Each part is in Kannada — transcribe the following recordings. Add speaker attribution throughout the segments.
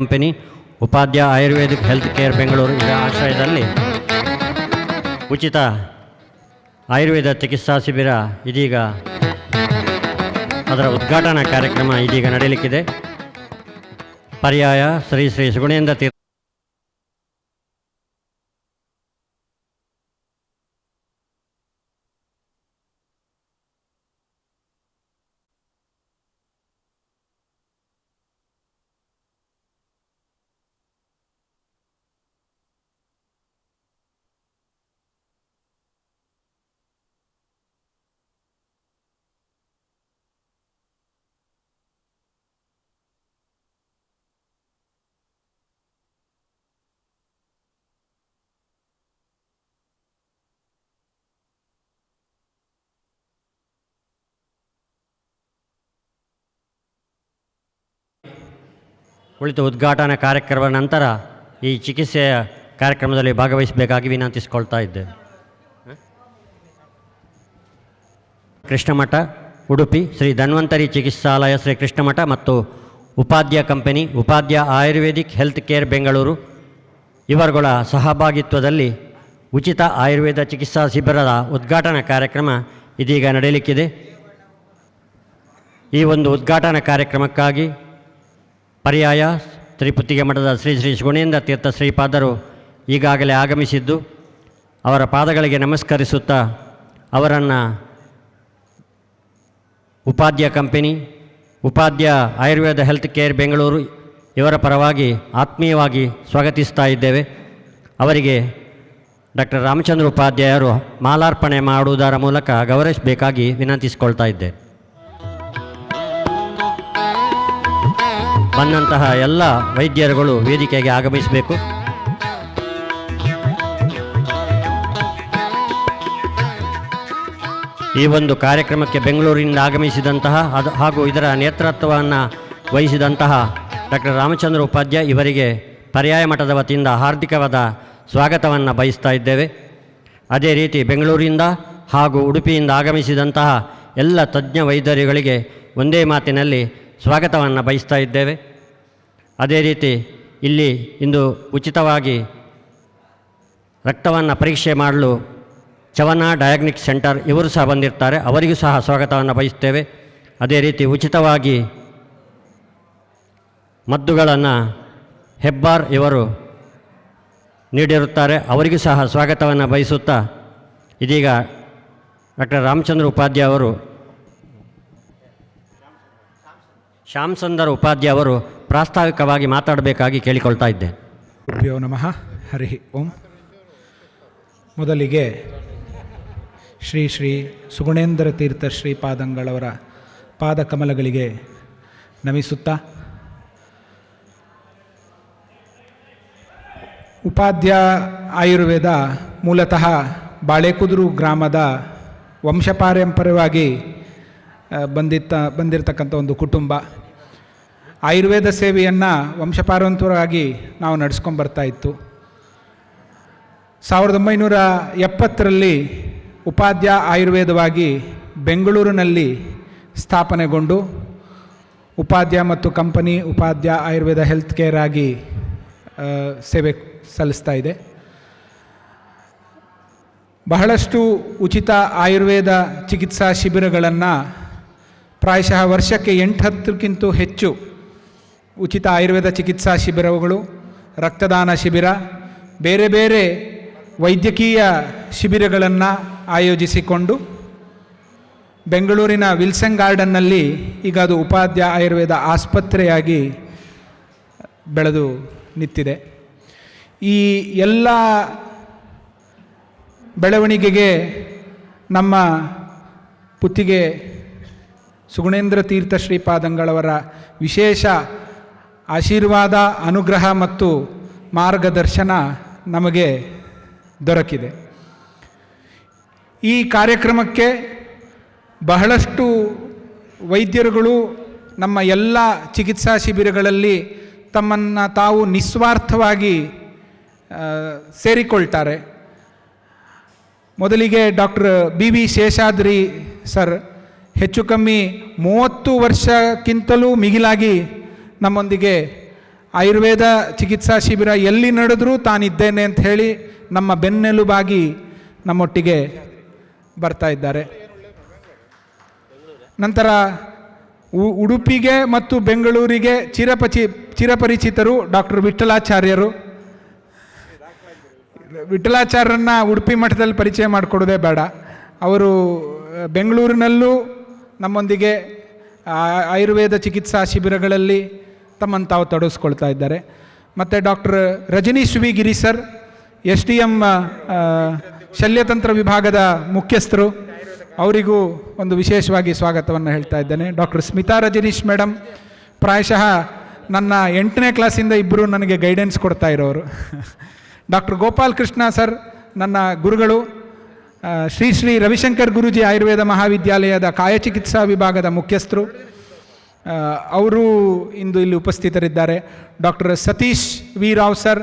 Speaker 1: Company Upadhya Ayurvedic health care Bengaluru ಇದರ ಆಶ್ರಯದಲ್ಲಿ ಉಚಿತ ಆಯುರ್ವೇದ ಚಿಕಿತ್ಸಾ ಶಿಬಿರ ಇದೀಗ ಅದರ ಉದ್ಘಾಟನಾ ಕಾರ್ಯಕ್ರಮ ಇದೀಗ ನಡೆಯಲಿಕ್ಕಿದೆ ಪರ್ಯಾಯ ಶ್ರೀ ಶ್ರೀ ಸುಗುಣೇಂದ್ರ ತೀರ್ಥ ಕುಳಿತು ಉದ್ಘಾಟನಾ ಕಾರ್ಯಕ್ರಮದ ನಂತರ ಈ ಚಿಕಿತ್ಸೆಯ ಕಾರ್ಯಕ್ರಮದಲ್ಲಿ ಭಾಗವಹಿಸಬೇಕಾಗಿ ವಿನಂತಿಸಿಕೊಳ್ತಾ ಇದ್ದೆ ಕೃಷ್ಣಮಠ, ಉಡುಪಿ, ಶ್ರೀ ಧನ್ವಂತರಿ ಚಿಕಿತ್ಸಾಲಯ, ಶ್ರೀ ಕೃಷ್ಣಮಠ ಮತ್ತು Upadhya company, Upadhya Ayurvedic health care Bengaluru ಇವರುಗಳ ಸಹಭಾಗಿತ್ವದಲ್ಲಿ ಉಚಿತ ಆಯುರ್ವೇದ ಚಿಕಿತ್ಸಾ ಶಿಬಿರದ ಉದ್ಘಾಟನಾ ಕಾರ್ಯಕ್ರಮ ಇದೀಗ ನಡೆಯಲಿಕ್ಕಿದೆ. ಈ ಒಂದು ಉದ್ಘಾಟನಾ ಕಾರ್ಯಕ್ರಮಕ್ಕಾಗಿ ಪರ್ಯಾಯ ತ್ರಿಪುತ್ತಿಗೆ ಮಠದ ಶ್ರೀ ಶ್ರೀ ಸುಗುಣೇಂದ್ರ ತೀರ್ಥ ಶ್ರೀಪಾದರು ಈಗಾಗಲೇ ಆಗಮಿಸಿದ್ದು, ಅವರ ಪಾದಗಳಿಗೆ ನಮಸ್ಕರಿಸುತ್ತಾ ಅವರನ್ನು Upadhya company, Upadhya Ayurveda health care Bengaluru ಇವರ ಪರವಾಗಿ ಆತ್ಮೀಯವಾಗಿ ಸ್ವಾಗತಿಸ್ತಾ ಇದ್ದೇವೆ. ಅವರಿಗೆ ಡಾಕ್ಟರ್ ರಾಮಚಂದ್ರ ಉಪಾಧ್ಯಾಯರು ಮಾಲಾರ್ಪಣೆ ಮಾಡುವುದರ ಮೂಲಕ ಗೌರವಿಸಬೇಕಾಗಿ ವಿನಂತಿಸಿಕೊಳ್ತಾ ಇದ್ದೇನೆ. ಬಂದಂತಹ ಎಲ್ಲ ವೈದ್ಯರುಗಳು ವೇದಿಕೆಗೆ ಆಗಮಿಸಬೇಕು. ಈ ಒಂದು ಕಾರ್ಯಕ್ರಮಕ್ಕೆ ಬೆಂಗಳೂರಿನಿಂದ ಆಗಮಿಸಿದಂತಹ ಅದು ಹಾಗೂ ಇದರ ನೇತೃತ್ವವನ್ನು ವಹಿಸಿದಂತಹ ಡಾಕ್ಟರ್ ರಾಮಚಂದ್ರ ಉಪಾಧ್ಯಾಯ ಇವರಿಗೆ ಪರ್ಯಾಯ ಮಠದ ವತಿಯಿಂದ ಹಾರ್ದಿಕವಾದ ಸ್ವಾಗತವನ್ನು ಬಯಸ್ತಾ ಇದ್ದೇವೆ. ಅದೇ ರೀತಿ ಬೆಂಗಳೂರಿನಿಂದ ಹಾಗೂ ಉಡುಪಿಯಿಂದ ಆಗಮಿಸಿದಂತಹ ಎಲ್ಲ ತಜ್ಞ ವೈದ್ಯರುಗಳಿಗೆ ಒಂದೇ ಮಾತಿನಲ್ಲಿ ಸ್ವಾಗತವನ್ನು ಬಯಸ್ತಾ ಇದ್ದೇವೆ. ಅದೇ ರೀತಿ ಇಲ್ಲಿ ಇಂದು ಉಚಿತವಾಗಿ ರಕ್ತವನ್ನು ಪರೀಕ್ಷೆ ಮಾಡಲು ಚವನ ಡಯಾಗ್ನಿಕ್ ಸೆಂಟರ್ ಇವರು ಸಹ ಬಂದಿರ್ತಾರೆ. ಅವರಿಗೂ ಸಹ ಸ್ವಾಗತವನ್ನು ಬಯಸ್ತೇವೆ. ಅದೇ ರೀತಿ ಉಚಿತವಾಗಿ ಮದ್ದುಗಳನ್ನು ಹೆಬ್ಬಾರ್ ಇವರು ನೀಡಿರುತ್ತಾರೆ. ಅವರಿಗೂ ಸಹ ಸ್ವಾಗತವನ್ನು ಬಯಸುತ್ತಾ ಇದೀಗ ಡಾಕ್ಟರ್ ರಾಮಚಂದ್ರ ಉಪಾಧ್ಯಾಯ ಅವರು, ಶ್ಯಾಮ್ ಸುಂದರ್ ಉಪಾಧ್ಯಾಯ ಅವರು ಪ್ರಾಸ್ತಾವಿಕವಾಗಿ ಮಾತಾಡಬೇಕಾಗಿ ಕೇಳಿಕೊಳ್ತಾ ಇದ್ದೆ.
Speaker 2: ಗುರುಭ್ಯೋ ನಮಃ. ಹರಿ ಓಂ. ಮೊದಲಿಗೆ ಶ್ರೀ ಶ್ರೀ ಸುಗುಣೇಂದ್ರ ತೀರ್ಥ ಶ್ರೀಪಾದಂಗಳವರ ಪಾದಕಮಲಗಳಿಗೆ ನಮಿಸುತ್ತಾ ಉಪಾಧ್ಯ ಆಯುರ್ವೇದ ಮೂಲತಃ ಬಾಳೆಕುದುರು ಗ್ರಾಮದ ವಂಶಪಾರಂಪರ್ಯವಾಗಿ ಬಂದಿತ್ತ, ಬಂದಿರತಕ್ಕಂಥ ಒಂದು ಕುಟುಂಬ. ಆಯುರ್ವೇದ ಸೇವೆಯನ್ನು ವಂಶಪಾರಂಪರವಾಗಿ ನಾವು ನಡೆಸ್ಕೊಂಬರ್ತಾ ಇತ್ತು. ಸಾವಿರದ ಒಂಬೈನೂರ ಎಪ್ಪತ್ತರಲ್ಲಿ ಉಪಾಧ್ಯ ಆಯುರ್ವೇದವಾಗಿ ಬೆಂಗಳೂರಿನಲ್ಲಿ ಸ್ಥಾಪನೆಗೊಂಡು ಉಪಾಧ್ಯ ಮತ್ತು company Upadhya Ayurveda health care ಆಗಿ ಸೇವೆ ಸಲ್ಲಿಸ್ತಾ ಇದೆ. ಬಹಳಷ್ಟು ಉಚಿತ ಆಯುರ್ವೇದ ಚಿಕಿತ್ಸಾ ಶಿಬಿರಗಳನ್ನು ಪ್ರಾಯಶಃ ವರ್ಷಕ್ಕೆ ಎಂಟು ಹತ್ತಕ್ಕಿಂತ ಹೆಚ್ಚು ಉಚಿತ ಆಯುರ್ವೇದ ಚಿಕಿತ್ಸಾ ಶಿಬಿರಗಳು, ರಕ್ತದಾನ ಶಿಬಿರ, ಬೇರೆ ಬೇರೆ ವೈದ್ಯಕೀಯ ಶಿಬಿರಗಳನ್ನು ಆಯೋಜಿಸಿಕೊಂಡು ಬೆಂಗಳೂರಿನ ವಿಲ್ಸನ್ ಗಾರ್ಡನ್ನಲ್ಲಿ ಈಗ ಅದು ಉಪಾಧ್ಯ ಆಯುರ್ವೇದ ಆಸ್ಪತ್ರೆಯಾಗಿ ಬೆಳೆದು ನಿಂತಿದೆ. ಈ ಎಲ್ಲ ಬೆಳವಣಿಗೆಗೆ ನಮ್ಮ ಪುತ್ತಿಗೆ ಸುಗುಣೇಂದ್ರ ತೀರ್ಥ ಶ್ರೀಪಾದಂಗಳವರ ವಿಶೇಷ ಆಶೀರ್ವಾದ, ಅನುಗ್ರಹ ಮತ್ತು ಮಾರ್ಗದರ್ಶನ ನಮಗೆ ದೊರಕಿದೆ. ಈ ಕಾರ್ಯಕ್ರಮಕ್ಕೆ ಬಹಳಷ್ಟು ವೈದ್ಯರುಗಳು ನಮ್ಮ ಎಲ್ಲ ಚಿಕಿತ್ಸಾ ಶಿಬಿರಗಳಲ್ಲಿ ತಮ್ಮನ್ನು ತಾವು ನಿಸ್ವಾರ್ಥವಾಗಿ ಸೇರಿಕೊಳ್ತಾರೆ. ಮೊದಲಿಗೆ doctor B V Seshadri sir, ಹೆಚ್ಚು ಕಮ್ಮಿ ಮೂವತ್ತು ವರ್ಷಕ್ಕಿಂತಲೂ ಮಿಗಿಲಾಗಿ ನಮ್ಮೊಂದಿಗೆ ಆಯುರ್ವೇದ ಚಿಕಿತ್ಸಾ ಶಿಬಿರ ಎಲ್ಲಿ ನಡೆದರೂ ತಾನಿದ್ದೇನೆ ಅಂತ ಹೇಳಿ ನಮ್ಮ ಬೆನ್ನೆಲುಬಾಗಿ ನಮ್ಮೊಟ್ಟಿಗೆ ಬರ್ತಾ ಇದ್ದಾರೆ. ನಂತರ ಉಡುಪಿಗೆ ಮತ್ತು ಬೆಂಗಳೂರಿಗೆ ಚಿರಪಚಿ, ಚಿರಪರಿಚಿತರು ಡಾಕ್ಟರ್ ವಿಠಲಾಚಾರ್ಯರು ವಿಠಲಾಚಾರ್ಯರನ್ನ ಉಡುಪಿ ಮಠದಲ್ಲಿ ಪರಿಚಯ ಮಾಡಿಕೊಡೋದೇ ಬೇಡ. ಅವರು ಬೆಂಗಳೂರಿನಲ್ಲೂ ನಮ್ಮೊಂದಿಗೆ ಆಯುರ್ವೇದ ಚಿಕಿತ್ಸಾ ಶಿಬಿರಗಳಲ್ಲಿ ತಮ್ಮನ್ನು ತಾವು ತೊಡಗಿಸ್ಕೊಳ್ತಾ ಇದ್ದಾರೆ. ಮತ್ತು doctor Rajneesh V Giri sir S D M ಶಲ್ಯತಂತ್ರ ವಿಭಾಗದ ಮುಖ್ಯಸ್ಥರು, ಅವರಿಗೂ ಒಂದು ವಿಶೇಷವಾಗಿ ಸ್ವಾಗತವನ್ನು ಹೇಳ್ತಾ ಇದ್ದೇನೆ. ಡಾಕ್ಟರ್ ಸ್ಮಿತಾ ರಜನೀಶ್ ಮೇಡಮ್ ಪ್ರಾಯಶಃ ನನ್ನ ಎಂಟನೇ ಕ್ಲಾಸಿಂದ ಇಬ್ಬರು ನನಗೆ ಗೈಡೆನ್ಸ್ ಕೊಡ್ತಾ ಇರೋರು. ಡಾಕ್ಟರ್ ಗೋಪಾಲ್ ಕೃಷ್ಣ ಸರ್, ನನ್ನ ಗುರುಗಳು ಶ್ರೀ ಶ್ರೀ ರವಿಶಂಕರ್ ಗುರುಜಿ ಆಯುರ್ವೇದ ಮಹಾವಿದ್ಯಾಲಯದ ಕಾಯಚಿಕಿತ್ಸಾ ವಿಭಾಗದ ಮುಖ್ಯಸ್ಥರು ಅವರು ಇಂದು ಇಲ್ಲಿ ಉಪಸ್ಥಿತರಿದ್ದಾರೆ. Doctor Satish V Rao sir,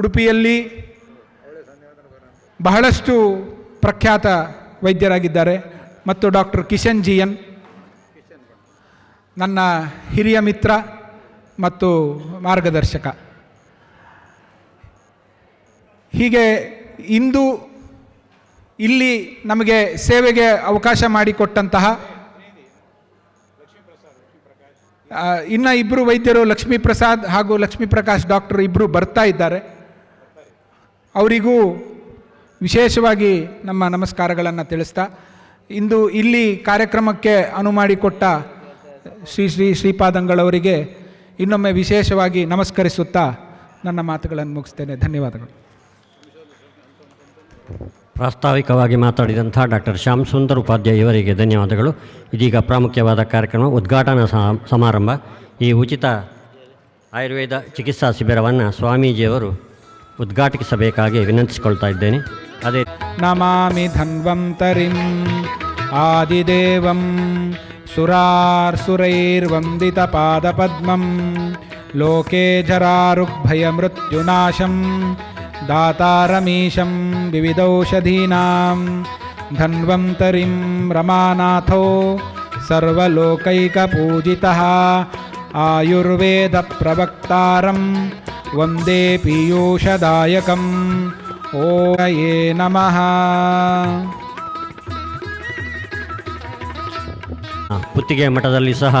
Speaker 2: ಉಡುಪಿಯಲ್ಲಿ ಬಹಳಷ್ಟು ಪ್ರಖ್ಯಾತ ವೈದ್ಯರಾಗಿದ್ದಾರೆ ಮತ್ತು ಡಾಕ್ಟರ್ ಕಿಶನ್ ಜಿ ಎನ್ ನನ್ನ ಹಿರಿಯ ಮಿತ್ರ ಮತ್ತು ಮಾರ್ಗದರ್ಶಕ. ಹೀಗೆ ಇಂದು ಇಲ್ಲಿ ನಮಗೆ ಸೇವೆಗೆ ಅವಕಾಶ ಮಾಡಿಕೊಟ್ಟಂತಹ ಇನ್ನು ಇಬ್ಬರು ವೈದ್ಯರು ಲಕ್ಷ್ಮೀ ಪ್ರಸಾದ್ ಹಾಗೂ ಲಕ್ಷ್ಮೀ ಪ್ರಕಾಶ್ ಡಾಕ್ಟರ್ ಇಬ್ಬರು ಬರ್ತಾ ಇದ್ದಾರೆ. ಅವರಿಗೂ ವಿಶೇಷವಾಗಿ ನಮ್ಮ ನಮಸ್ಕಾರಗಳನ್ನು ತಿಳಿಸ್ತಾ, ಇಂದು ಇಲ್ಲಿ ಕಾರ್ಯಕ್ರಮಕ್ಕೆ ಅನು ಮಾಡಿಕೊಟ್ಟ ಶ್ರೀ ಶ್ರೀ ಶ್ರೀಪಾದಂಗಳವರಿಗೆ ಇನ್ನೊಮ್ಮೆ ವಿಶೇಷವಾಗಿ ನಮಸ್ಕರಿಸುತ್ತಾ ನನ್ನ ಮಾತುಗಳನ್ನು ಮುಗಿಸ್ತೇನೆ. ಧನ್ಯವಾದಗಳು.
Speaker 1: ಪ್ರಾಸ್ತಾವಿಕವಾಗಿ ಮಾತಾಡಿದಂಥ ಡಾಕ್ಟರ್ ಶ್ಯಾಮ್ ಸುಂದರ್ ಉಪಾಧ್ಯಾಯ ಇವರಿಗೆ ಧನ್ಯವಾದಗಳು. ಇದೀಗ ಪ್ರಾಮುಖ್ಯವಾದ ಕಾರ್ಯಕ್ರಮ ಉದ್ಘಾಟನಾ ಸಮಾರಂಭ. ಈ ಉಚಿತ ಆಯುರ್ವೇದ ಚಿಕಿತ್ಸಾ ಶಿಬಿರವನ್ನು ಸ್ವಾಮೀಜಿಯವರು ಉದ್ಘಾಟಿಸಬೇಕಾಗಿ ವಿನಂತಿಸಿಕೊಳ್ತಾ ಇದ್ದೇನೆ. ಅದೇ
Speaker 2: ನಮಾಮಿ ಧನ್ವಂತರಿಂ ಆದಿದೇವಂ ಸುರಾರ್ಸುರೈರ್ವಂದಿತ ಪಾದಪದ್ಮಂ ಲೋಕೇ ಲೋಕೆ ಜರಾರುಗ್ಭಯಮೃತ್ಯುನಾಶಂ दातारमीशं विविधौषधीनां धन्वन्तरिं रमानाथो सर्वलोकैकपूजितः आयुर्वेदप्रवक्तारं वन्दे पीयूषदायकम् ॐ ये नमः
Speaker 1: ಆ, ಪುತ್ತಿಗೆ ಮಠದಲ್ಲಿ ಸಹ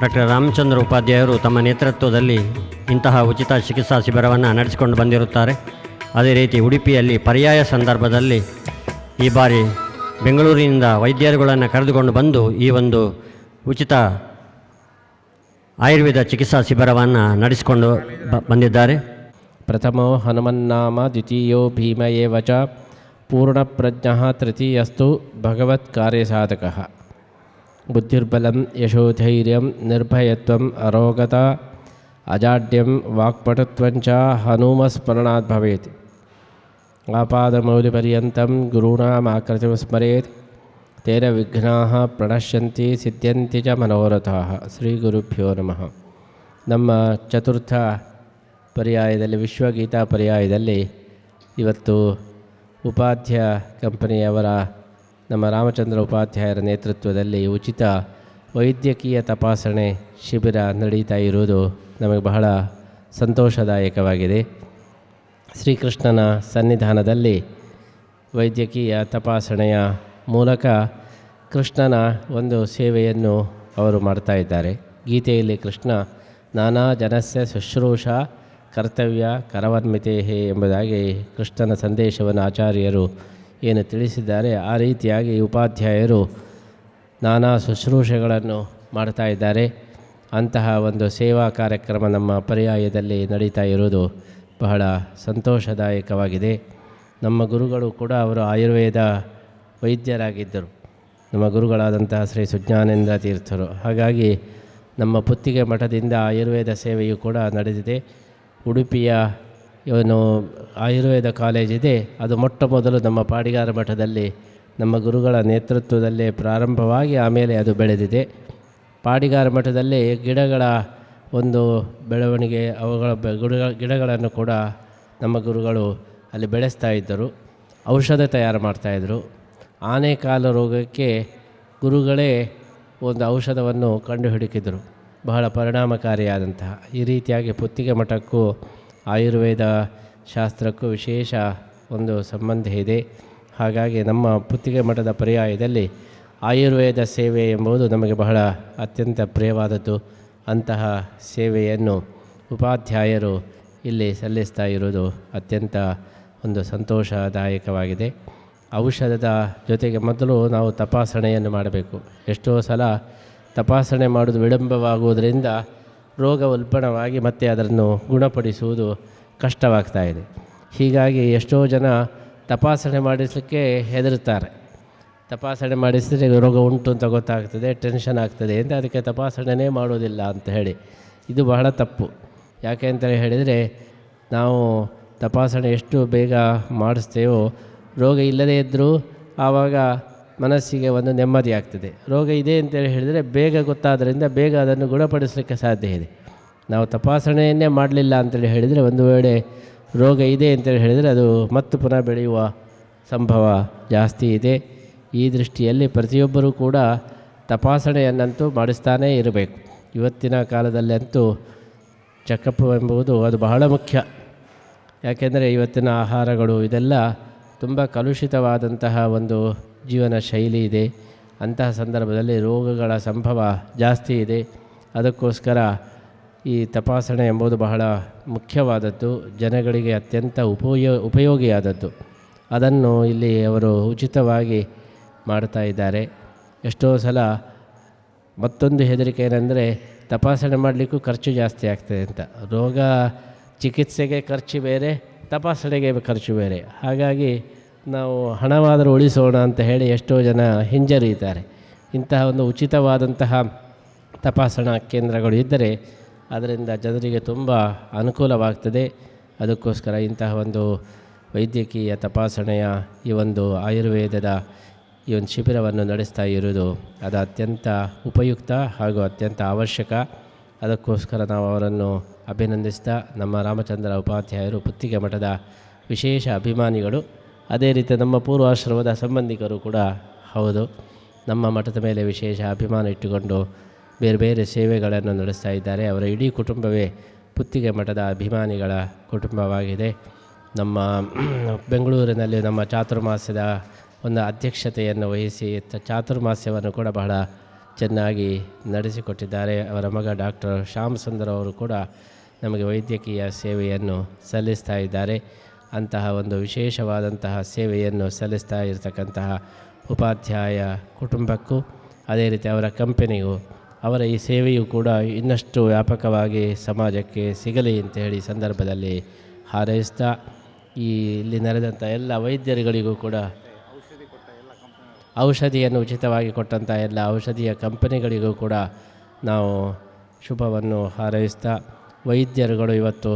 Speaker 1: ಡಾಕ್ಟರ್ ರಾಮಚಂದ್ರ ಉಪಾಧ್ಯಾಯರು ತಮ್ಮ ನೇತೃತ್ವದಲ್ಲಿ ಇಂತಹ ಉಚಿತ ಚಿಕಿತ್ಸಾ ಶಿಬಿರವನ್ನು ನಡೆಸಿಕೊಂಡು ಬಂದಿರುತ್ತಾರೆ. ಅದೇ ರೀತಿ ಉಡುಪಿಯಲ್ಲಿ ಪರ್ಯಾಯ ಸಂದರ್ಭದಲ್ಲಿ ಈ ಬಾರಿ ಬೆಂಗಳೂರಿನಿಂದ ವೈದ್ಯರುಗಳನ್ನು ಕರೆದುಕೊಂಡು ಬಂದು ಈ ಒಂದು ಉಚಿತ ಆಯುರ್ವೇದ ಚಿಕಿತ್ಸಾ ಶಿಬಿರವನ್ನು ನಡೆಸಿಕೊಂಡು ಬಂದಿದ್ದಾರೆ.
Speaker 3: ಪ್ರಥಮೋ ಹನುಮನ್ನಾಮ, ದ್ವಿತೀಯೋ ಭೀಮಯೇ ವಚ ಪೂರ್ಣ ಪ್ರಜ್ಞಃ ತೃತೀಯಸ್ತು ಭಗವತ್ ಕಾರ್ಯಸಾಧಕ ಬುದ್ಧಿರ್ಬಲಂ ಯಶೋಧೈರ್ಯಂ ನಿರ್ಭಯತ್ವಂ ಅರೋಗತ ಅಜಾಡ್ಯಂ ವಾಕ್ಪಟುತ್ವಂಚ ಹನುಮಸ್ಮರಣಾತ್ ಭವೇತ್ ಆಪಾದಮೌಲಿಪರ್ಯಂತಂ ಗುರುಣಾಮಾಕೃತಿಂ ಸ್ಮರೇತ್ ತೇನ ವಿಘ್ನಾ ಪ್ರಣಶ್ಯಂತಿ ಸಿದ್ಧಂತಿ ಚ ಮನೋರಥಾ ಶ್ರೀ ಗುರುಭ್ಯೋ ನಮಃ ನಮ್ಮ ಚತುರ್ಥ ಪರ್ಯಾಯದಲ್ಲಿ ವಿಶ್ವಗೀತಾ ಪರ್ಯಾಯದಲ್ಲಿ ಇವತ್ತು ಉಪಾಧ್ಯ ಕಂಪನಿಯವರ ನಮ್ಮ ರಾಮಚಂದ್ರ ಉಪಾಧ್ಯಾಯರ ನೇತೃತ್ವದಲ್ಲಿ ಉಚಿತ ವೈದ್ಯಕೀಯ ತಪಾಸಣೆ ಶಿಬಿರ ನಡೀತಾ ಇರುವುದು ನಮಗೆ ಬಹಳ ಸಂತೋಷದಾಯಕವಾಗಿದೆ. ಶ್ರೀಕೃಷ್ಣನ ಸನ್ನಿಧಾನದಲ್ಲಿ ವೈದ್ಯಕೀಯ ತಪಾಸಣೆಯ ಮೂಲಕ ಕೃಷ್ಣನ ಒಂದು ಸೇವೆಯನ್ನು ಅವರು ಮಾಡ್ತಾ ಇದ್ದಾರೆ. ಗೀತೆಯಲ್ಲಿ ಕೃಷ್ಣ, ನಾನಾ ಜನಸ್ಯ ಶುಶ್ರೂಷ ಕರ್ತವ್ಯ ಕರವನ್ಮಿತೇಹೆ ಎಂಬುದಾಗಿ ಕೃಷ್ಣನ ಸಂದೇಶವನ್ನು ಆಚಾರ್ಯರು ಏನು ತಿಳಿಸಿದ್ದಾರೆ, ಆ ರೀತಿಯಾಗಿ ಉಪಾಧ್ಯಾಯರು ನಾನಾ ಶುಶ್ರೂಷೆಗಳನ್ನು ಮಾಡ್ತಾ ಇದ್ದಾರೆ. ಅಂತಹ ಒಂದು ಸೇವಾ ಕಾರ್ಯಕ್ರಮ ನಮ್ಮ ಪರ್ಯಾಯದಲ್ಲಿ ನಡೀತಾ ಇರುವುದು ಬಹಳ ಸಂತೋಷದಾಯಕವಾಗಿದೆ. ನಮ್ಮ ಗುರುಗಳು ಕೂಡ ಅವರು ಆಯುರ್ವೇದ ವೈದ್ಯರಾಗಿದ್ದರು. ನಮ್ಮ ಗುರುಗಳಾದಂತಹ ಶ್ರೀ ಸುಜ್ಞಾನೇಂದ್ರ ತೀರ್ಥರು. ಹಾಗಾಗಿ ನಮ್ಮ ಪುತ್ತಿಗೆ ಮಠದಿಂದ ಆಯುರ್ವೇದ ಸೇವೆಯು ಕೂಡ ನಡೆದಿದೆ. ಉಡುಪಿಯ ಏನು ಆಯುರ್ವೇದ ಕಾಲೇಜಿದೆ ಅದು ಮೊಟ್ಟ ಮೊದಲು ನಮ್ಮ ಪಾಡಿಗಾರ ಮಠದಲ್ಲಿ, ನಮ್ಮ ಗುರುಗಳ ನೇತೃತ್ವದಲ್ಲೇ ಪ್ರಾರಂಭವಾಗಿ ಆಮೇಲೆ ಅದು ಬೆಳೆದಿದೆ. ಪಾಡಿಗಾರ ಮಠದಲ್ಲಿ ಗಿಡಗಳ ಒಂದು ಬೆಳವಣಿಗೆ, ಅವುಗಳ ಗಿಡಗಳನ್ನು ಕೂಡ ನಮ್ಮ ಗುರುಗಳು ಅಲ್ಲಿ ಬೆಳೆಸ್ತಾ ಇದ್ದರು. ಔಷಧ ತಯಾರು ಮಾಡ್ತಾಯಿದ್ರು ಆನೆಕಾಲು ರೋಗಕ್ಕೆ ಗುರುಗಳೇ ಒಂದು ಔಷಧವನ್ನು ಕಂಡುಹಿಡುಕಿದರು. ಬಹಳ ಪರಿಣಾಮಕಾರಿಯಾದಂತಹ ಈ ರೀತಿಯಾಗಿ ಪುತ್ತಿಗೆ ಮಠಕ್ಕೂ ಆಯುರ್ವೇದ ಶಾಸ್ತ್ರಕ್ಕೂ ವಿಶೇಷ ಒಂದು ಸಂಬಂಧ ಇದೆ. ಹಾಗಾಗಿ ನಮ್ಮ ಪುತ್ತಿಗೆ ಮಠದ ಪರ್ಯಾಯದಲ್ಲಿ ಆಯುರ್ವೇದ ಸೇವೆ ಎಂಬುದು ನಮಗೆ ಬಹಳ ಅತ್ಯಂತ ಪ್ರಿಯವಾದದ್ದು. ಅಂತಹ ಸೇವೆಯನ್ನು ಉಪಾಧ್ಯಾಯರು ಇಲ್ಲಿ ಸಲ್ಲಿಸ್ತಾ ಇರುವುದು ಅತ್ಯಂತ ಒಂದು ಸಂತೋಷದಾಯಕವಾಗಿದೆ. ಔಷಧದ ಜೊತೆಗೆ ಮೊದಲು ನಾವು ತಪಾಸಣೆಯನ್ನು ಮಾಡಬೇಕು. ಎಷ್ಟೋ ಸಲ ತಪಾಸಣೆ ಮಾಡೋದು ವಿಳಂಬವಾಗುವುದರಿಂದ ರೋಗ ಉಲ್ಪಣವಾಗಿ ಮತ್ತೆ ಅದನ್ನು ಗುಣಪಡಿಸುವುದು ಕಷ್ಟವಾಗ್ತಾ ಇದೆ. ಹೀಗಾಗಿ ಎಷ್ಟೋ ಜನ ತಪಾಸಣೆ ಮಾಡಿಸಲಿಕ್ಕೆ ಹೆದರುತ್ತಾರೆ. ತಪಾಸಣೆ ಮಾಡಿಸಿದರೆ ರೋಗ ಉಂಟು ಅಂತ ಗೊತ್ತಾಗ್ತದೆ, ಟೆನ್ಷನ್ ಆಗ್ತದೆ ಅಂತ ಅದಕ್ಕೆ ತಪಾಸಣೆನೇ ಮಾಡೋದಿಲ್ಲ ಅಂತ ಹೇಳಿ. ಇದು ಬಹಳ ತಪ್ಪು. ಯಾಕೆ ಅಂತ ಹೇಳಿದರೆ ನಾವು ತಪಾಸಣೆ ಎಷ್ಟು ಬೇಗ ಮಾಡಿಸ್ತೇವೋ, ರೋಗ ಇಲ್ಲದೇ ಇದ್ದರೂ ಆವಾಗ ಮನಸ್ಸಿಗೆ ಒಂದು ನೆಮ್ಮದಿ ಆಗ್ತದೆ. ರೋಗ ಇದೆ ಅಂತೇಳಿ ಹೇಳಿದರೆ ಬೇಗ ಗೊತ್ತಾದ್ದರಿಂದ ಬೇಗ ಅದನ್ನು ಗುಣಪಡಿಸಲಿಕ್ಕೆ ಸಾಧ್ಯ ಇದೆ. ನಾವು ತಪಾಸಣೆಯನ್ನೇ ಮಾಡಲಿಲ್ಲ ಅಂತೇಳಿ ಹೇಳಿದರೆ ಒಂದು ವೇಳೆ ರೋಗ ಇದೆ ಅಂತೇಳಿ ಹೇಳಿದರೆ ಅದು ಮತ್ತು ಪುನಃ ಬೆಳೆಯುವ ಸಂಭವ ಜಾಸ್ತಿ ಇದೆ. ಈ ದೃಷ್ಟಿಯಲ್ಲಿ ಪ್ರತಿಯೊಬ್ಬರೂ ಕೂಡ ತಪಾಸಣೆಯನ್ನಂತೂ ಮಾಡಿಸ್ತಾನೇ ಇರಬೇಕು. ಇವತ್ತಿನ ಕಾಲದಲ್ಲಂತೂ ಚೆಕಪ್ ಎಂಬುದು ಅದು ಬಹಳ ಮುಖ್ಯ. ಯಾಕೆಂದರೆ ಇವತ್ತಿನ ಆಹಾರಗಳು ಇದೆಲ್ಲ ತುಂಬ ಕಲುಷಿತವಾದಂತಹ ಒಂದು ಜೀವನ ಶೈಲಿ ಇದೆ. ಅಂತಹ ಸಂದರ್ಭದಲ್ಲಿ ರೋಗಗಳ ಸಂಭವ ಜಾಸ್ತಿ ಇದೆ. ಅದಕ್ಕೋಸ್ಕರ ಈ ತಪಾಸಣೆ ಎಂಬುದು ಬಹಳ ಮುಖ್ಯವಾದದ್ದು. ಜನಗಳಿಗೆ ಅತ್ಯಂತ ಉಪಯೋ, ಉಪಯೋಗಿಯಾದದ್ದು. ಅದನ್ನು ಇಲ್ಲಿ ಅವರು ಉಚಿತವಾಗಿ ಮಾಡ್ತಾ ಇದ್ದಾರೆ. ಎಷ್ಟೋ ಸಲ ಮತ್ತೊಂದು ಹೆದರಿಕೆ ಏನಂದರೆ ತಪಾಸಣೆ ಮಾಡಲಿಕ್ಕೂ ಖರ್ಚು ಜಾಸ್ತಿ ಆಗ್ತದೆ ಅಂತ. ರೋಗ ಚಿಕಿತ್ಸೆಗೆ ಖರ್ಚು ಬೇರೆ, ತಪಾಸಣೆಗೆ ಖರ್ಚು ಬೇರೆ. ಹಾಗಾಗಿ ನಾವು ಹಣವಾದರೂ ಉಳಿಸೋಣ ಅಂತ ಹೇಳಿ ಎಷ್ಟೋ ಜನ ಹಿಂಜರಿಯುತ್ತಾರೆ ಇಂತಹ ಒಂದು ಉಚಿತವಾದಂತಹ ತಪಾಸಣಾ ಕೇಂದ್ರಗಳು ಇದ್ದರೆ ಅದರಿಂದ ಜನರಿಗೆ ತುಂಬ ಅನುಕೂಲವಾಗ್ತದೆ. ಅದಕ್ಕೋಸ್ಕರ ಇಂತಹ ಒಂದು ವೈದ್ಯಕೀಯ ತಪಾಸಣೆಯ ಈ ಒಂದು ಆಯುರ್ವೇದದ ಈ ಒಂದು ಶಿಬಿರವನ್ನು ನಡೆಸ್ತಾ ಇರುವುದು ಅದು ಅತ್ಯಂತ ಉಪಯುಕ್ತ ಹಾಗೂ ಅತ್ಯಂತ ಅವಶ್ಯಕ. ಅದಕ್ಕೋಸ್ಕರ ನಾವು ಅವರನ್ನು ಅಭಿನಂದಿಸ್ತಾ ನಮ್ಮ ರಾಮಚಂದ್ರ ಉಪಾಧ್ಯಾಯರು ಪುತ್ತಿಗೆ ಮಠದ ವಿಶೇಷ ಅಭಿಮಾನಿಗಳು ಅದೇ ರೀತಿ ನಮ್ಮ ಪೂರ್ವಾಶ್ರಮದ ಸಂಬಂಧಿಕರು ಕೂಡ ಹೌದು. ನಮ್ಮ ಮಠದ ಮೇಲೆ ವಿಶೇಷ ಅಭಿಮಾನ ಇಟ್ಟುಕೊಂಡು ಬೇರೆ ಬೇರೆ ಸೇವೆಗಳನ್ನು ನಡೆಸ್ತಾ ಇದ್ದಾರೆ. ಅವರ ಇಡೀ ಕುಟುಂಬವೇ ಪುತ್ತಿಗೆ ಮಠದ ಅಭಿಮಾನಿಗಳ ಕುಟುಂಬವಾಗಿದೆ. ನಮ್ಮ ಬೆಂಗಳೂರಿನಲ್ಲಿ ನಮ್ಮ ಚಾತುರ್ಮಾಸ್ಯದ ಒಂದು ಅಧ್ಯಕ್ಷತೆಯನ್ನು ವಹಿಸಿ ಚಾತುರ್ಮಾಸ್ಯವನ್ನು ಕೂಡ ಬಹಳ ಚೆನ್ನಾಗಿ ನಡೆಸಿಕೊಟ್ಟಿದ್ದಾರೆ. ಅವರ ಮಗ ಡಾಕ್ಟರ್ ಶ್ಯಾಮ್ ಅವರು ಕೂಡ ನಮಗೆ ವೈದ್ಯಕೀಯ ಸೇವೆಯನ್ನು ಸಲ್ಲಿಸ್ತಾ ಇದ್ದಾರೆ. ಅಂತಹ ಒಂದು ವಿಶೇಷವಾದಂತಹ ಸೇವೆಯನ್ನು ಸಲ್ಲಿಸ್ತಾ ಇರತಕ್ಕಂತಹ ಉಪಾಧ್ಯಾಯ ಕುಟುಂಬಕ್ಕೂ, ಅದೇ ರೀತಿ ಅವರ ಕಂಪನಿಗೂ, ಅವರ ಈ ಸೇವೆಯು ಕೂಡ ಇನ್ನಷ್ಟು ವ್ಯಾಪಕವಾಗಿ ಸಮಾಜಕ್ಕೆ ಸಿಗಲಿ ಅಂತ ಹೇಳಿ ಸಂದರ್ಭದಲ್ಲಿ ಹಾರೈಸ್ತಾ, ಈ ಇಲ್ಲಿ ನೆರೆದಂಥ ಎಲ್ಲ ವೈದ್ಯರುಗಳಿಗೂ ಕೂಡ ಔಷಧಿಯನ್ನು ಉಚಿತವಾಗಿ ಕೊಟ್ಟಂಥ ಎಲ್ಲ ಔಷಧಿಯ ಕಂಪನಿಗಳಿಗೂ ಕೂಡ ನಾವು ಶುಭವನ್ನು ಹಾರೈಸ್ತಾ, ವೈದ್ಯರುಗಳು ಇವತ್ತು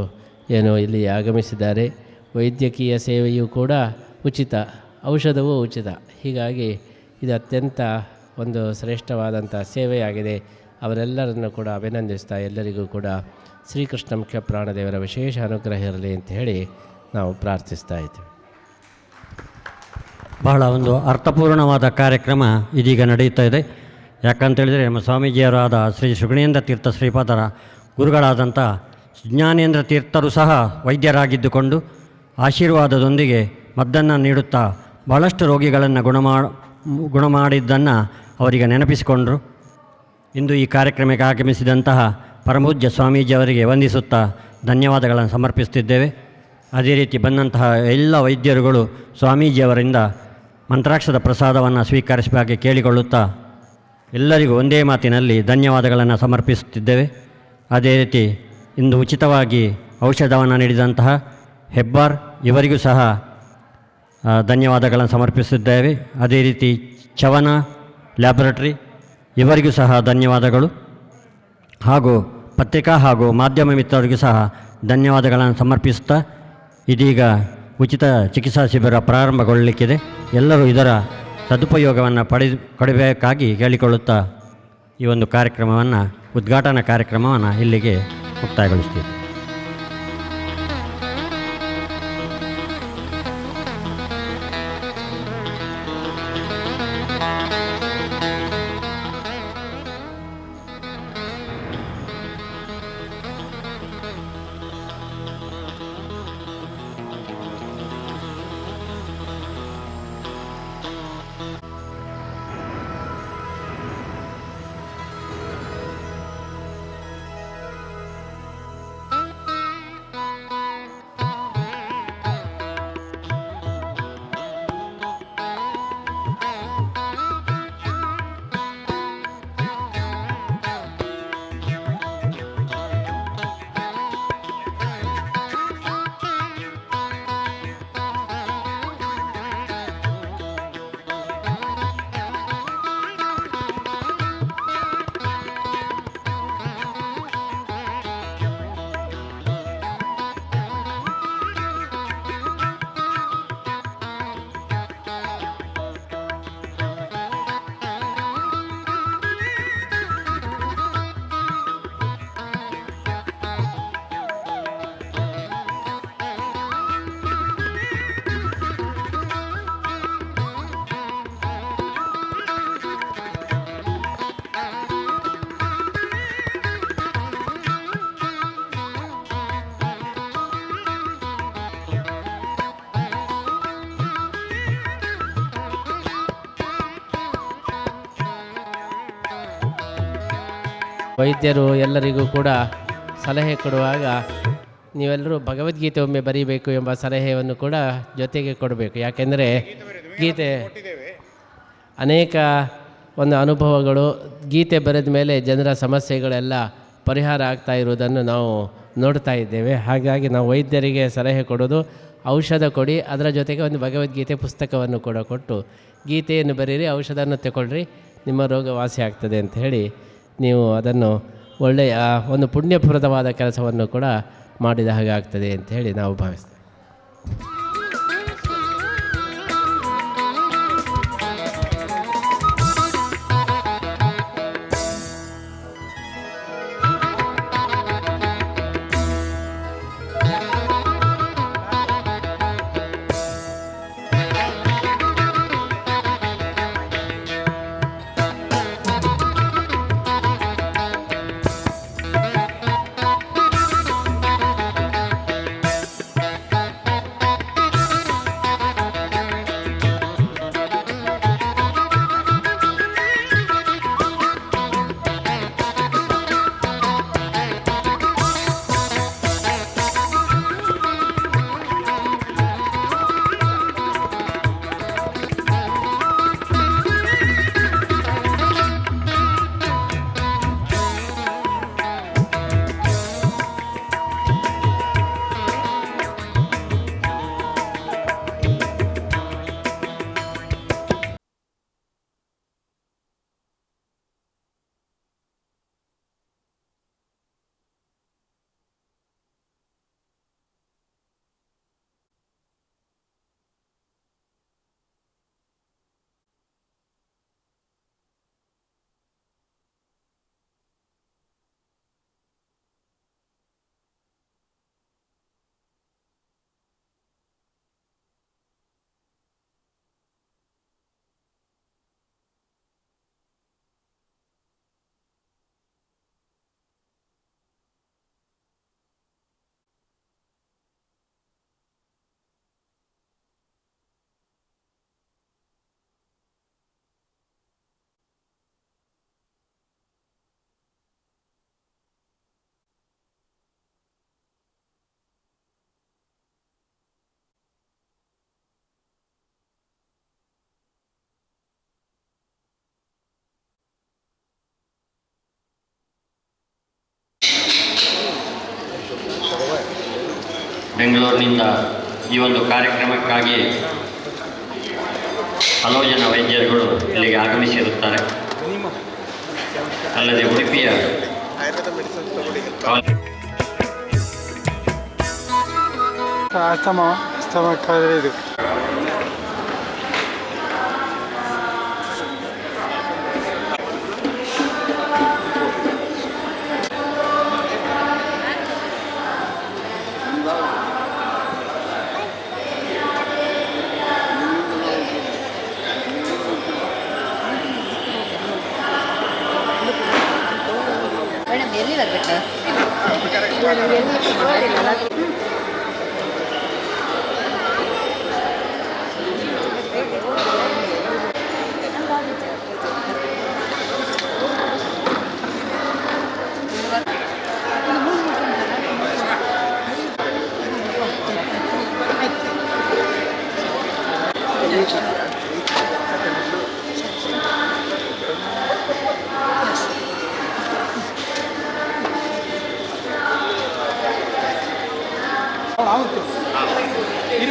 Speaker 3: ಏನು ಇಲ್ಲಿ ಆಗಮಿಸಿದ್ದಾರೆ. ವೈದ್ಯಕೀಯ ಸೇವೆಯೂ ಕೂಡ ಉಚಿತ, ಔಷಧವೂ ಉಚಿತ. ಹೀಗಾಗಿ ಇದು ಅತ್ಯಂತ ಒಂದು ಶ್ರೇಷ್ಠವಾದಂಥ ಸೇವೆಯಾಗಿದೆ. ಅವರೆಲ್ಲರನ್ನು ಕೂಡ ಅಭಿನಂದಿಸ್ತಾ ಎಲ್ಲರಿಗೂ ಕೂಡ ಶ್ರೀಕೃಷ್ಣ ಮುಖ್ಯ ಪ್ರಾಣದೇವರ ವಿಶೇಷ ಅನುಗ್ರಹ ಇರಲಿ ಅಂತ ಹೇಳಿ ನಾವು ಪ್ರಾರ್ಥಿಸ್ತಾ ಇದ್ದೀವಿ.
Speaker 1: ಬಹಳ ಒಂದು ಅರ್ಥಪೂರ್ಣವಾದ ಕಾರ್ಯಕ್ರಮ ಇದೀಗ ನಡೆಯುತ್ತಾ ಇದೆ. ಯಾಕಂತೇಳಿದರೆ ನಮ್ಮ ಸ್ವಾಮೀಜಿಯವರಾದ ಶ್ರೀ ಸುಗುಣೇಂದ್ರ ತೀರ್ಥ ಶ್ರೀಪಾದರ ಗುರುಗಳಾದಂಥ ಜ್ಞಾನೇಂದ್ರ ತೀರ್ಥರು ಸಹ ವೈದ್ಯರಾಗಿದ್ದುಕೊಂಡು ಆಶೀರ್ವಾದದೊಂದಿಗೆ ಮದ್ದನ್ನು ನೀಡುತ್ತಾ ಭಾಳಷ್ಟು ರೋಗಿಗಳನ್ನು ಗುಣಮಾ ಗುಣ ಮಾಡಿದ್ದನ್ನು ಅವರಿಗೆ ನೆನಪಿಸಿಕೊಂಡರು. ಇಂದು ಈ ಕಾರ್ಯಕ್ರಮಕ್ಕೆ ಆಗಮಿಸಿದಂತಹ ಪರಮಪೂಜ್ಯ ಸ್ವಾಮೀಜಿಯವರಿಗೆ ವಂದಿಸುತ್ತಾ ಧನ್ಯವಾದಗಳನ್ನು ಸಮರ್ಪಿಸುತ್ತಿದ್ದೇವೆ. ಅದೇ ರೀತಿ ಬಂದಂತಹ ಎಲ್ಲ ವೈದ್ಯರುಗಳು ಸ್ವಾಮೀಜಿಯವರಿಂದ ಮಂತ್ರಾಕ್ಷದ ಪ್ರಸಾದವನ್ನು ಸ್ವೀಕರಿಸಬೇಕಾಗಿ ಕೇಳಿಕೊಳ್ಳುತ್ತಾ ಎಲ್ಲರಿಗೂ ಒಂದೇ ಮಾತಿನಲ್ಲಿ ಧನ್ಯವಾದಗಳನ್ನು ಸಮರ್ಪಿಸುತ್ತಿದ್ದೇವೆ. ಅದೇ ರೀತಿ ಇಂದು ಉಚಿತವಾಗಿ ಔಷಧವನ್ನು ನೀಡಿದಂತಹ ಹೆಬ್ಬಾರ್, ಇವರಿಗೂ ಸಹ ಧನ್ಯವಾದಗಳನ್ನು ಸಮರ್ಪಿಸಿದ್ದೇವೆ ಅದೇ ರೀತಿ ಚವನ ಲ್ಯಾಬೊರೇಟರಿ, ಇವರಿಗೂ ಸಹ ಧನ್ಯವಾದಗಳು. ಹಾಗೂ ಪತ್ರಿಕಾ ಹಾಗೂ ಮಾಧ್ಯಮ ಮಿತ್ರರಿಗೂ ಸಹ ಧನ್ಯವಾದಗಳನ್ನು ಸಮರ್ಪಿಸುತ್ತಾ ಇದೀಗ ಉಚಿತ ಚಿಕಿತ್ಸಾ ಶಿಬಿರ ಪ್ರಾರಂಭಗೊಳ್ಳಲಿಕ್ಕಿದೆ. ಎಲ್ಲರೂ ಇದರ ಸದುಪಯೋಗವನ್ನು ಪಡೆ ಕೊಡಬೇಕಾಗಿ ಕೇಳಿಕೊಳ್ಳುತ್ತಾ ಈ ಒಂದು ಕಾರ್ಯಕ್ರಮವನ್ನು, ಉದ್ಘಾಟನಾ ಕಾರ್ಯಕ್ರಮವನ್ನು ಇಲ್ಲಿಗೆ ಮುಕ್ತಾಯಗೊಳಿಸ್ತೀವಿ.
Speaker 3: ವೈದ್ಯರು ಎಲ್ಲರಿಗೂ ಕೂಡ ಸಲಹೆ ಕೊಡುವಾಗ ನೀವೆಲ್ಲರೂ ಭಗವದ್ಗೀತೆ ಒಮ್ಮೆ ಬರೀಬೇಕು ಎಂಬ ಸಲಹೆಯನ್ನು ಕೂಡ ಜೊತೆಗೆ ಕೊಡಬೇಕು. ಯಾಕೆಂದರೆ ಗೀತೆ ಅನೇಕ ಒಂದು ಅನುಭವಗಳು, ಗೀತೆ ಬರೆದ ಮೇಲೆ ಜನರ ಸಮಸ್ಯೆಗಳೆಲ್ಲ ಪರಿಹಾರ ಆಗ್ತಾ ಇರುವುದನ್ನು ನಾವು ನೋಡ್ತಾ ಇದ್ದೇವೆ. ಹಾಗಾಗಿ ನಾವು ವೈದ್ಯರಿಗೆ ಸಲಹೆ ಕೊಡೋದು, ಔಷಧ ಕೊಡಿ, ಅದರ ಜೊತೆಗೆ ಒಂದು ಭಗವದ್ಗೀತೆ ಪುಸ್ತಕವನ್ನು ಕೂಡ ಕೊಟ್ಟು ಗೀತೆಯನ್ನು ಬರೀರಿ ಔಷಧವನ್ನು ತಗೊಳ್ರಿ, ನಿಮ್ಮ ರೋಗ ವಾಸಿ ಆಗ್ತದೆ ಅಂತ ಹೇಳಿ ನೀವು ಅದನ್ನು ಒಳ್ಳೆಯ ಒಂದು ಪುಣ್ಯಪ್ರದವಾದ ಕೆಲಸವನ್ನು ಕೂಡ ಮಾಡಿದ ಹಾಗೆ ಆಗ್ತದೆ ಅಂತ ಹೇಳಿ ನಾವು ಭಾವಿಸ್ತೇವೆ.
Speaker 1: ಬೆಂಗಳೂರಿನಿಂದ ಈ ಒಂದು ಕಾರ್ಯಕ್ರಮಕ್ಕಾಗಿ ಹಲವು ಜನ ವೈದ್ಯರುಗಳು ಇಲ್ಲಿಗೆ ಆಗಮಿಸಿರುತ್ತಾರೆ. ಅಲ್ಲದೆ ಉಡುಪಿಯ
Speaker 4: ಅಸ್ತಮ ಅಸ್ತಮ ಇದು.
Speaker 5: Jangan lihat.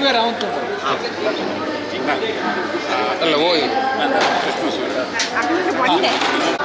Speaker 5: Dime
Speaker 2: Ramón tú.
Speaker 6: Ah, le ah, voy. Ah.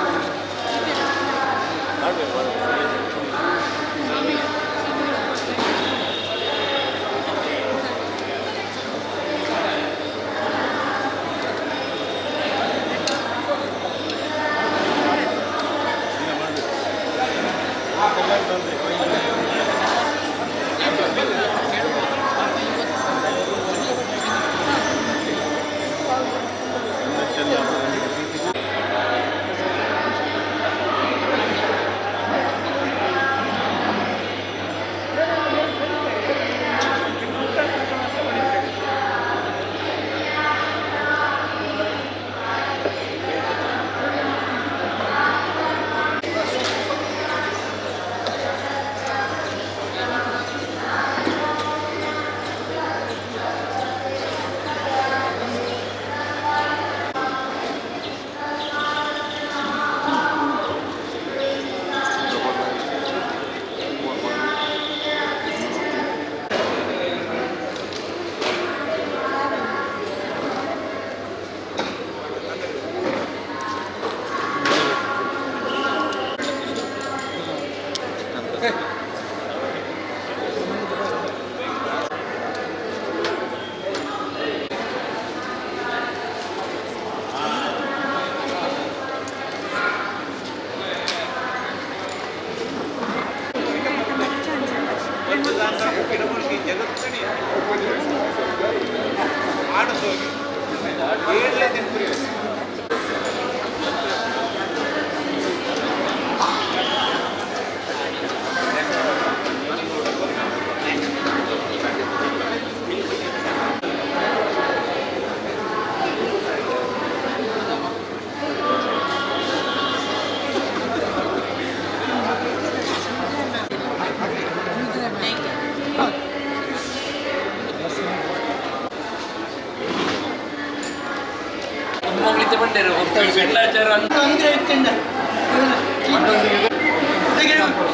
Speaker 6: ಪಿಡುಗುರಿಗೆ ಜಗತ್ತಿನ ಆಡಿಸೋಗಿ ಏಳನೇ ದಿನ